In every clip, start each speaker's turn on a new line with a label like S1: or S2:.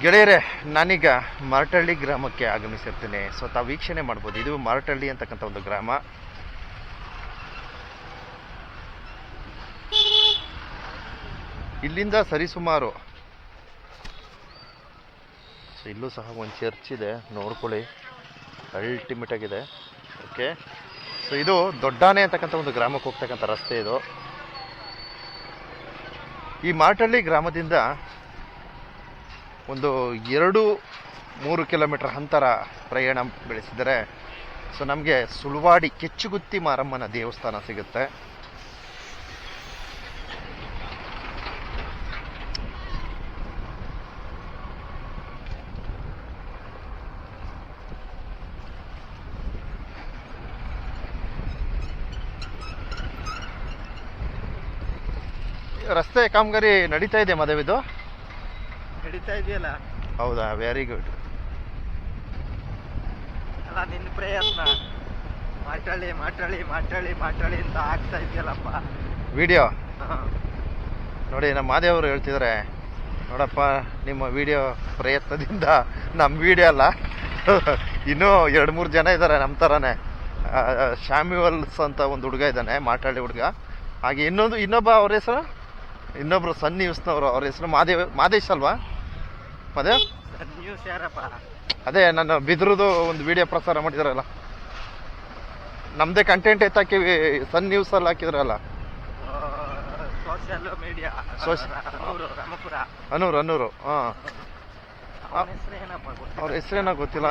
S1: ಗೆಳೆಯರೇ, ನಾನೀಗ ಮರಟಳ್ಳಿ ಗ್ರಾಮಕ್ಕೆ ಆಗಮಿಸಿರ್ತೇನೆ. ಸೊ ತಾವು ವೀಕ್ಷಣೆ ಮಾಡ್ಬೋದು. ಇದು ಮರಟಳ್ಳಿ ಅಂತಕ್ಕಂಥ ಒಂದು ಗ್ರಾಮ. ಇಲ್ಲಿಂದ ಸರಿಸುಮಾರು ಸೊ, ಇಲ್ಲೂ ಸಹ ಒಂದು ಚರ್ಚ್ ಇದೆ. ನೋಡ್ಕೊಳ್ಳಿ. ಅಲ್ಟಿಮೇಟ್ ಆಗಿದೆ. ಓಕೆ ಸೊ ಇದು ದೊಡ್ಡಾನೆ ಅಂತಕ್ಕಂಥ ಒಂದು ಗ್ರಾಮಕ್ಕೆ ಹೋಗ್ತಕ್ಕಂಥ ರಸ್ತೆ ಇದು. ಈ ಮಾರ್ಟಳ್ಳಿ ಗ್ರಾಮದಿಂದ ಒಂದು ಎರಡು ಮೂರು ಕಿಲೋಮೀಟರ್ ಅಂತರ ಪ್ರಯಾಣ ಬೆಳೆಸಿದರೆ, ಸೊ ನಮಗೆ ಸುಳ್ವಾಡಿ ಕೆಚ್ಚುಗುತ್ತಿ ಮಾರಮ್ಮನ ದೇವಸ್ಥಾನ ಸಿಗುತ್ತೆ. ರಸ್ತೆ ಕಾಮಗಾರಿ ನಡೀತಾ ಇದೆ ಮದುವೆದು.
S2: ನಡೀತಾ ಇದೆಯಲ್ಲ?
S1: ಹೌದಾ? ವೆರಿ ಗುಡ್
S2: ಅಲ್ಲ ನಿನ್ನ ಪ್ರಯತ್ನ. ಮಾತಾಡಿ ಮಾತಾಡಿ ಮಾತಾಡಿ ಮಾತಾಡಿ ಅಂತ ಆಗ್ತಾ ಇದೆಯಲ್ಲಪ್ಪ.
S1: ವಿಡಿಯೋ ನೋಡಿ ನಮ್ಮ ಮಾದೇವರು ಹೇಳ್ತಿದ್ದಾರೆ ನೋಡಪ್ಪ ನಿಮ್ಮ ವಿಡಿಯೋ ಪ್ರಯತ್ನದಿಂದ ನಮ್ಮ ವಿಡಿಯೋ ಅಲ್ಲ. ಇನ್ನೂ ಎರಡು ಮೂರು ಜನ ಇದ್ದಾರೆ ನಮ್ಮ ಥರನೇ ಶ್ಯಾಮ್ಯುವಲ್ಸ್ ಅಂತ ಒಂದು ಹುಡುಗ ಇದ್ದಾನೆ ಮಾತಾಡಿ ಹುಡುಗ. ಹಾಗೆ ಇನ್ನೊಂದು ಇನ್ನೊಬ್ಬ ಅವ್ರ ಹೆಸರು? ಇನ್ನೊಬ್ರು ಸನ್ನಿ ನ್ಯೂಸ್ನವರು ಅವ್ರ ಹೆಸರು ಮಾದೇವ್ ಮಾದೇಶ್ ಅಲ್ವಾ? ಮಾದೇವ್
S2: ನ್ಯೂಸ್ ಯಾರಪ್ಪ?
S1: ಅದೇ ನನ್ನ ಬಿದ್ರದು ಒಂದು ವಿಡಿಯೋ ಪ್ರಸಾರ ಮಾಡಿದಾರಲ್ಲ. ನಮ್ದೇ ಕಂಟೆಂಟ್ ಎತ್ತಾಕಿ ಸನ್ ನ್ಯೂಸ್ ಅಲ್ಲಿ ಹಾಕಿದ್ರಲ್ಲ.
S2: Social media Ramapura
S1: Anuru Anuru. ಹಾಂ. ಅವ್ರ ಹೆಸರೇನೋ ಗೊತ್ತಿಲ್ಲ.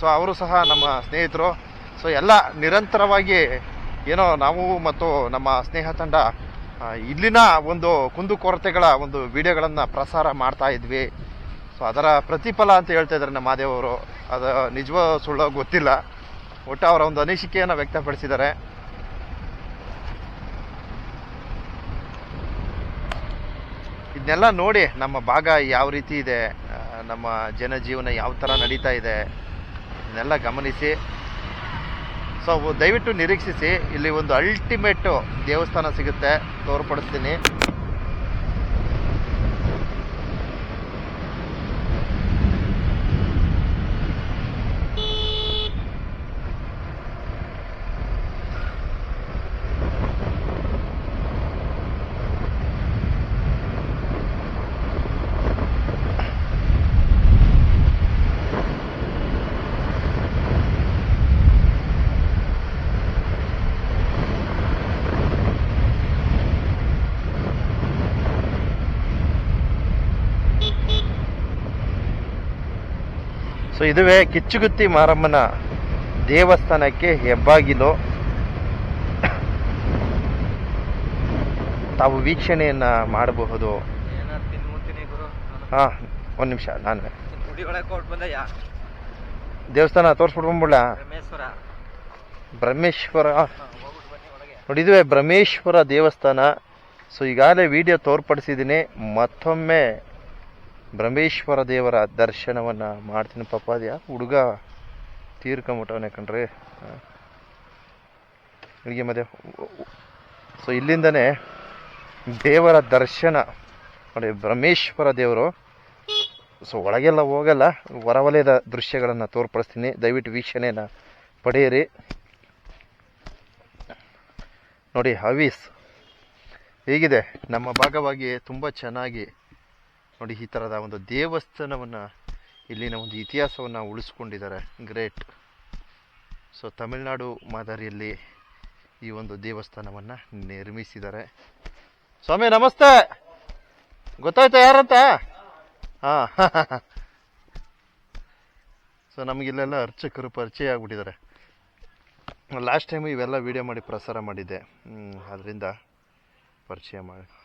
S1: ಸೊ ಅವರು ಸಹ ನಮ್ಮ ಸ್ನೇಹಿತರು. ಸೊ ಎಲ್ಲ ನಿರಂತರವಾಗಿ ಏನೋ ನಾವು ಮತ್ತು ನಮ್ಮ ಸ್ನೇಹ ತಂಡ ಇಲ್ಲಿನ ಒಂದು ಕುಂದುಕೊರತೆಗಳ ಒಂದು ವಿಡಿಯೋಗಳನ್ನು ಪ್ರಸಾರ ಮಾಡ್ತಾ ಇದ್ವಿ. ಸೊ ಅದರ ಪ್ರತಿಫಲ ಅಂತ ಹೇಳ್ತಾ ಇದ್ದಾರೆ ನಮ್ಮ ಮಾದೇವರು ಅದು ನಿಜವ ಸುಳ್ಳೋ ಗೊತ್ತಿಲ್ಲ. ಒಟ್ಟು ಅವರ ಒಂದು ಅನಿಸಿಕೆಯನ್ನು ವ್ಯಕ್ತಪಡಿಸಿದ್ದಾರೆ. ಇದನ್ನೆಲ್ಲ ನೋಡಿ ನಮ್ಮ ಭಾಗ ಯಾವ ರೀತಿ ಇದೆ ನಮ್ಮ ಜನಜೀವನ ಯಾವ ಥರ ನಡೀತಾ ಇದೆ, ಇದನ್ನೆಲ್ಲ ಗಮನಿಸಿ. ಸೊ ದಯವಿಟ್ಟು ನಿರೀಕ್ಷಿಸಿ, ಇಲ್ಲಿ ಒಂದು ಅಲ್ಟಿಮೇಟು ದೇವಸ್ಥಾನ ಸಿಗುತ್ತೆ. ತೋರ್ಪಡಿಸ್ತೀನಿ. ಸೊ ಇದುವೇ ಕಿಚ್ಚುಗುತ್ತಿ ಮಾರಮ್ಮನ ದೇವಸ್ಥಾನಕ್ಕೆ ಹೆಬ್ಬಾಗಿಲು. ತಾವು ವೀಕ್ಷಣೆಯನ್ನ ಮಾಡಬಹುದು. ಹಾ ಒಂದು ನಿಮಿಷ ನಾನು ದೇವಸ್ಥಾನ ತೋರಿಸ್ಬಿಡ್ಬಂಬಿಡ್ಲ ಬ್ರಹ್ಮೇಶ್ವರ.
S2: ಹಾ, ಹೋಗ್ಬಿಟ್ಟು ಬನ್ನಿ ಒಳಗೆ.
S1: ನೋಡಿ ಇದುವೇ ಬ್ರಹ್ಮೇಶ್ವರ ದೇವಸ್ಥಾನ. ಸೊ ಈಗಾಗಲೇ ವಿಡಿಯೋ ತೋರ್ಪಡಿಸಿದ್ದೀನಿ. ಮತ್ತೊಮ್ಮೆ ಬ್ರಹ್ಮೇಶ್ವರ ದೇವರ ದರ್ಶನವನ್ನು ಮಾಡ್ತೀನಿ ಪಾಪ ಅದು ಯಾಕೆ ಹುಡುಗ ತೀರ್ಕೊಂಬಿಟ್ಟವನೆ ಕಣ್ರಿ. ಹುಡುಗಿ ಮದುವೆ ಸೊ ಇಲ್ಲಿಂದನೇ ದೇವರ ದರ್ಶನ. ನೋಡಿ, ಬ್ರಹ್ಮೇಶ್ವರ ದೇವರು. ಸೊ ಒಳಗೆಲ್ಲ ಹೋಗಲ್ಲ. ಹೊರವಲಯದ ದೃಶ್ಯಗಳನ್ನು ತೋರ್ಪಡಿಸ್ತೀನಿ. ದಯವಿಟ್ಟು ವೀಕ್ಷಣೆಯನ್ನು ಪಡೆಯಿರಿ. ನೋಡಿ, ಹವೀಸ್. ಹೇಗಿದೆ? ನಮ್ಮ ಭಾಗವಾಗಿ ತುಂಬ ಚೆನ್ನಾಗಿ ನೋಡಿ, ಈ ಥರದ ಒಂದು ದೇವಸ್ಥಾನವನ್ನು, ಇಲ್ಲಿನ ಒಂದು ಇತಿಹಾಸವನ್ನು ಉಳಿಸ್ಕೊಂಡಿದ್ದಾರೆ. ಗ್ರೇಟ್ ಸೊ ತಮಿಳುನಾಡು ಮಾದರಿಯಲ್ಲಿ ಈ ಒಂದು ದೇವಸ್ಥಾನವನ್ನು ನಿರ್ಮಿಸಿದ್ದಾರೆ. ಸ್ವಾಮಿ, ನಮಸ್ತೆ! ಗೊತ್ತಾಯ್ತಾ ಯಾರಂತ? ಹಾಂ ಸೊ ನಮಗಿಲ್ಲೆಲ್ಲ ಅರ್ಚಕರು ಪರಿಚಯ ಆಗ್ಬಿಟ್ಟಿದ್ದಾರೆ. ಲಾಸ್ಟ್ ಟೈಮ್ ಇವೆಲ್ಲ ವಿಡಿಯೋ ಮಾಡಿ ಪ್ರಸಾರ ಮಾಡಿದ್ದೆ. ಅದರಿಂದ ಪರಿಚಯ ಮಾಡಿ